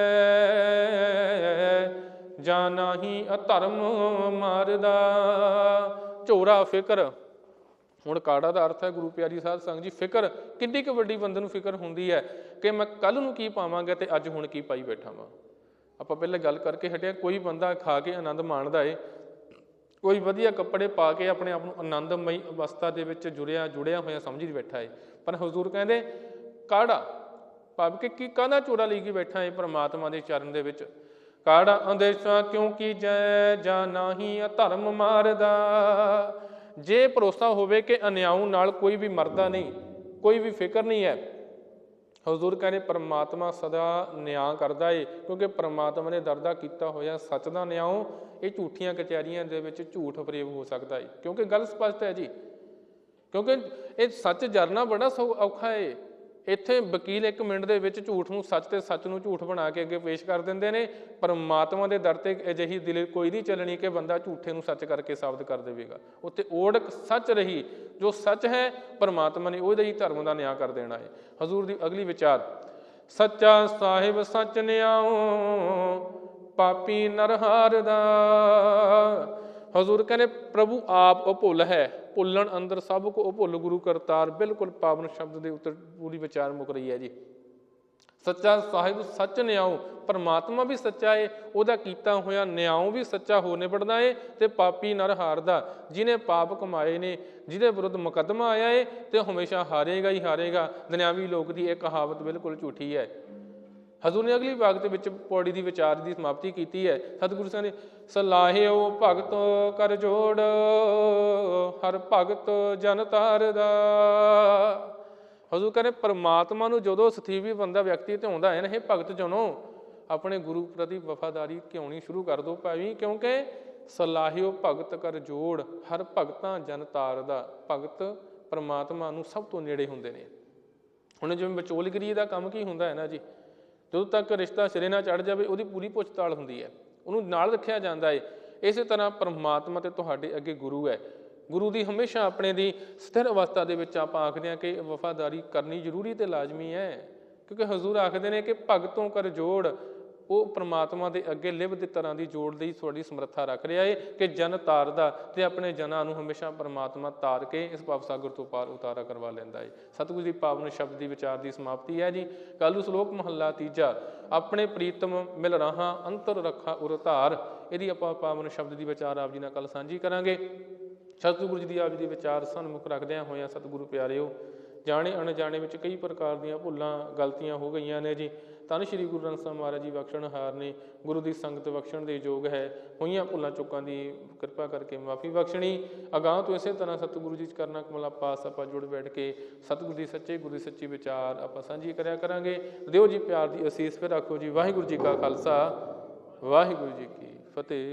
ਜਾਂ ਨਾਹੀ ਅਧਰਮ ਮਾਰਦਾ? ਝੋਰਾ ਫਿਕਰ। ਹੁਣ ਕਾੜਾ ਦਾ ਅਰਥ ਹੈ ਗੁਰੂ ਪਿਆਰੀ ਸਾਧ ਸੰਗਤ ਜੀ, ਫਿਕਰ, ਕਿੰਨੀ ਕੁ ਵੱਡੀ ਬੰਦੇ ਨੂੰ ਫਿਕਰ ਹੁੰਦੀ ਹੈ ਕਿ ਮੈਂ ਕੱਲ ਨੂੰ ਕੀ ਪਾਵਾਂਗਾ ਤੇ ਅੱਜ ਹੁਣ ਕੀ ਪਾਈ ਬੈਠਾ ਵਾਂ। ਆਪਾਂ ਪਹਿਲੇ ਗੱਲ ਕਰਕੇ ਹਟਿਆ, ਕੋਈ ਬੰਦਾ ਖਾ ਕੇ ਆਨੰਦ ਮਾਣਦਾ ਏ। ਕੋਈ ਵਧੀਆ ਕੱਪੜੇ ਪਾ ਕੇ ਆਪਣੇ ਆਪ ਨੂੰ ਆਨੰਦਮਈ ਅਵਸਥਾ ਦੇ ਵਿੱਚ ਜੁੜਿਆ ਜੁੜਿਆ ਹੋਇਆ ਸਮਝੀ ਬੈਠਾ ਏ। ਪਰ ਹਜ਼ੂਰ ਕਹਿੰਦੇ, ਕਾੜਾ, ਭਾਵ ਕਿ ਕੀ ਕਾਹਦਾ ਚੋਰਾ ਲਈ ਕੇ ਬੈਠਾ ਏ ਪ੍ਰਮਾਤਮਾ ਦੇ ਚਰਨ ਦੇ ਵਿੱਚ? ਕਾੜਾ ਅੰਦੇਸ਼ਾ ਕਿਉਂ ਕੀਜੈ ਜਾਂ ਨਾਹੀ ਧਰਮ ਮਾਰਦਾ? ਜੇ ਭਰੋਸਾ ਹੋਵੇ ਕਿ ਅਨਿਆਉ ਨਾਲ ਕੋਈ ਵੀ ਮਰਦਾ ਨਹੀਂ, ਕੋਈ ਵੀ ਫਿਕਰ ਨਹੀਂ ਹੈ ਹਜ਼ੂਰ ਕਹਿੰਦੇ, ਪਰਮਾਤਮਾ ਸਦਾ ਨਿਆਂ ਕਰਦਾ ਏ, ਕਿਉਂਕਿ ਪਰਮਾਤਮਾ ਨੇ ਦਰਦਾ ਕੀਤਾ ਹੋਇਆ ਸੱਚ ਦਾ ਨਿਆਂ ਇਹ ਝੂਠੀਆਂ ਕਚਹਿਰੀਆਂ ਦੇ ਵਿੱਚ ਝੂਠ ਫਰੇਬ ਹੋ ਸਕਦਾ ਏ। ਕਿਉਂਕਿ ਗੱਲ ਸਪਸ਼ਟ ਹੈ ਜੀ। ਕਿਉਂਕਿ ਇਹ ਸੱਚ ਜਰਨਾ ਬੜਾ ਸੌ- ਔਖਾ ਏ। ਇੱਥੇ ਵਕੀਲ ਇੱਕ ਮਿੰਟ ਦੇ ਵਿੱਚ ਝੂਠ ਨੂੰ ਸੱਚ ਤੇ ਸੱਚ ਨੂੰ ਝੂਠ ਬਣਾ ਕੇ ਅੱਗੇ ਪੇਸ਼ ਕਰ ਦਿੰਦੇ ਨੇ, ਪਰਮਾਤਮਾ ਦੇ ਦਰ ਤੇ ਅਜਿਹੀ ਦਿਲ ਕੋਈ ਨਹੀਂ ਚੱਲਣੀ ਕਿ ਬੰਦਾ ਝੂਠੇ ਨੂੰ ਸੱਚ ਕਰਕੇ ਸਾਬਤ ਕਰ ਦੇਵੇਗਾ। ਉੱਤੇ ਓੜਕ ਸੱਚ ਰਹੀ, ਜੋ ਸੱਚ ਹੈ, ਪਰਮਾਤਮਾ ਨੇ ਉਹਦੇ ਹੀ ਧਰਮ ਦਾ ਨਿਆਂ ਕਰ ਦੇਣਾ ਹੈ। ਹਜ਼ੂਰ ਦੀ ਅਗਲੀ ਵਿਚਾਰ, ਸੱਚਾ ਸਾਹਿਬ ਸੱਚ ਨਿਆਉ ਪਾਪੀ ਨਰਹਾਰ ਦਾ ਹਜ਼ੂਰ ਕਹਿੰਦੇ, ਪ੍ਰਭੂ ਆਪ ਉਹ ਭੁੱਲ ਹੈ, ਭੁੱਲਣ ਅੰਦਰ ਸਭ ਕੋ ਉਹ ਗੁਰੂ ਕਰਤਾਰ ਬਿਲਕੁਲ ਪਾਵਨ ਸ਼ਬਦ ਦੇ ਉੱਤੇ ਪੂਰੀ ਵਿਚਾਰ ਮੁੱਕ ਰਹੀ ਹੈ ਜੀ। ਸੱਚਾ ਸਾਹਿਬ ਸੱਚ ਨਿਆਉ, ਪਰਮਾਤਮਾ ਵੀ ਸੱਚਾ ਏ, ਉਹਦਾ ਕੀਤਾ ਹੋਇਆ ਨਿਆਉ ਵੀ ਸੱਚਾ ਹੋ ਨਿਬੜਦਾ ਏ ਤੇ ਪਾਪੀ ਨਰ ਹਾਰਦਾ, ਜਿਨੇ ਪਾਪ ਕਮਾਏ ਨੇ, ਜਿਹਦੇ ਵਿਰੁੱਧ ਮੁਕੱਦਮਾ ਆਇਆ ਏ ਤੇ ਹਮੇਸ਼ਾ ਹਾਰੇਗਾ ਹੀ ਹਾਰੇਗਾ। ਦੁਨਿਆਵੀ ਲੋਕ ਦੀ ਇਹ ਕਹਾਵਤ ਬਿਲਕੁਲ ਝੂਠੀ ਹੈ। ਹਜ਼ੂਰ ਨੇ ਅਗਲੀ ਭਾਗ ਦੇ ਵਿੱਚ ਪੌੜੀ ਦੀ ਵਿਚਾਰ ਦੀ ਸਮਾਪਤੀ ਕੀਤੀ ਹੈ। ਸਤਿਗੁਰੂ ਸਾਹਿਬ ਨੇ, ਸਲਾਹਿਓ ਭਗਤ ਕਰ ਜੋੜ, ਹਰ ਭਗਤ ਜਨ ਤਾਰਦਾ। ਹਜ਼ੂਰ ਕਹਿੰਦੇ, ਪਰਮਾਤਮਾ ਨੂੰ ਜਦੋਂ ਸਥੀਵੀ ਬੰਦਾ ਵਿਅਕਤੀ ਤੇ ਆਉਂਦਾ ਹੈ ਨਾ ਇਹ ਭਗਤ ਜਨੋ, ਆਪਣੇ ਗੁਰੂ ਪ੍ਰਤੀ ਵਫਾਦਾਰੀ ਕਿਉਣੀ ਸ਼ੁਰੂ ਕਰ ਦੋ ਭਾਵੇਂ, ਕਿਉਂਕਿ ਸਲਾਹਿਓ ਭਗਤ ਕਰ ਜੋੜ, ਹਰ ਭਗਤਾਂ ਜਨ ਤਾਰਦਾ। ਭਗਤ ਪਰਮਾਤਮਾ ਨੂੰ ਸਭ ਤੋਂ ਨੇੜੇ ਹੁੰਦੇ ਨੇ। ਹੁਣ ਜਿਵੇਂ ਵਿਚੋਲਗਿਰੀ ਦਾ ਕੰਮ ਕੀ ਹੁੰਦਾ ਹੈ ਨਾ ਜੀ? ਜਦੋਂ ਤੱਕ ਰਿਸ਼ਤਾ ਸਿਰੇ ਨਾਲ ਚੜ ਜਾਵੇ, ਉਹਦੀ ਪੂਰੀ ਪੁੱਛਤਾਲ ਹੁੰਦੀ ਹੈ। ਉਹਨੂੰ ਨਾਲ ਰੱਖਿਆ ਜਾਂਦਾ ਹੈ ਇਸੇ ਤਰ੍ਹਾਂ ਪਰਮਾਤਮਾ ਤੇ ਤੁਹਾਡੇ ਅੱਗੇ ਗੁਰੂ ਹੈ। ਗੁਰੂ ਦੀ ਹਮੇਸ਼ਾ ਆਪਣੇ ਦੀ ਸਥਿਰ ਅਵਸਥਾ ਦੇ ਵਿੱਚ ਆਪਾਂ ਆਖਦੇ ਹਾਂ ਕਿ ਵਫਾਦਾਰੀ ਕਰਨੀ ਜ਼ਰੂਰੀ ਤੇ ਲਾਜ਼ਮੀ ਹੈ। ਕਿਉਂਕਿ ਹਜ਼ੂਰ ਆਖਦੇ ਨੇ ਕਿ ਭਗਤੋਂ ਕਰ ਜੋੜ ਉਹ ਪ੍ਰਮਾਤਮਾ ਦੇ ਅੱਗੇ ਲਿਵ ਦੀ ਤਰ੍ਹਾਂ ਦੀ ਜੋੜ ਲਈ ਤੁਹਾਡੀ ਸਮਰੱਥਾ ਰੱਖ ਰਿਹਾ ਏ ਕਿ ਜਨ ਤਾਰਦਾ ਤੇ ਆਪਣੇ ਜਨਾਂ ਨੂੰ ਹਮੇਸ਼ਾ ਪ੍ਰਮਾਤਮਾ ਤਾਰ ਕੇ ਇਸ ਭਵ ਸਾਗਰ ਤੋਂ ਪਾਰ ਉਤਾਰਾ ਕਰਵਾ ਲੈਂਦਾ ਏ। ਸਤਿਗੁਰੂ ਦੀ ਪਾਵਨ ਸ਼ਬਦ ਦੀ ਵਿਚਾਰ ਦੀ ਸਮਾਪਤੀ ਹੈ ਜੀ। ਕੱਲ੍ਹ ਨੂੰ ਸ਼ਲੋਕ ਮਹੱਲਾ ਤੀਜਾ, ਆਪਣੇ ਪ੍ਰੀਤਮ ਮਿਲ ਰਹਾ ਅੰਤਰ ਰੱਖਾ ਉਰਧਾਰ ਇਹਦੀ ਆਪਾਂ ਪਾਵਨ ਸ਼ਬਦ ਦੀ ਵਿਚਾਰ ਆਪ ਜੀ ਨਾਲ ਕੱਲ ਸਾਂਝੀ ਕਰਾਂਗੇ। ਸਤਿਗੁਰੂ ਜੀ ਦੀ ਆਪ ਜੀ ਦੇ ਵਿਚਾਰ ਸਨਮੁਖ ਰੱਖਦਿਆਂ ਹੋਇਆਂ ਸਤਿਗੁਰੂ ਪਿਆਰਿਓ, ਜਾਣੇ ਅਣਜਾਣੇ ਵਿੱਚ ਕਈ ਪ੍ਰਕਾਰ ਦੀਆਂ ਭੁੱਲਾਂ, ਗਲਤੀਆਂ ਹੋ ਗਈਆਂ ਨੇ ਜੀ। ਧੰਨ ਸ਼੍ਰੀ ਗੁਰੂ ਗ੍ਰੰਥ ਸਾਹਿਬ ਮਹਾਰਾਜ ਜੀ ਬਖਸ਼ਣਹਾਰ ਨੇ, ਗੁਰੂ ਦੀ ਸੰਗਤ ਬਖਸ਼ਣ ਦੇ ਯੋਗ ਹੈ, ਹੋਈਆਂ ਭੁੱਲਾਂ ਚੁੱਕਾਂ ਦੀ ਕਿਰਪਾ ਕਰਕੇ ਮਾਫੀ ਬਖਸ਼ਣੀ। ਅਗਾਹ ਤੋਂ ਇਸੇ ਤਰ੍ਹਾਂ ਸਤਿਗੁਰੂ ਜੀ ਕਰਨਾ ਕਮਲਾ ਪਾਸ ਆਪਾਂ ਜੁੜ ਬੈਠ ਕੇ ਸਤਿਗੁਰੂ ਦੀ ਸੱਚੇ, ਗੁਰੂ ਦੀ ਸੱਚੀ ਵਿਚਾਰ ਆਪਾਂ ਸਾਂਝੀ ਕਰਿਆ ਕਰਾਂਗੇ। ਦਿਓ ਜੀ ਪਿਆਰ ਦੀ ਅਸੀਸ, ਫਿਰ ਆਖੋ ਜੀ ਵਾਹਿਗੁਰੂ ਜੀ ਕਾ ਖਾਲਸਾ, ਵਾਹਿਗੁਰੂ ਜੀ ਕੀ ਫਤਿਹ।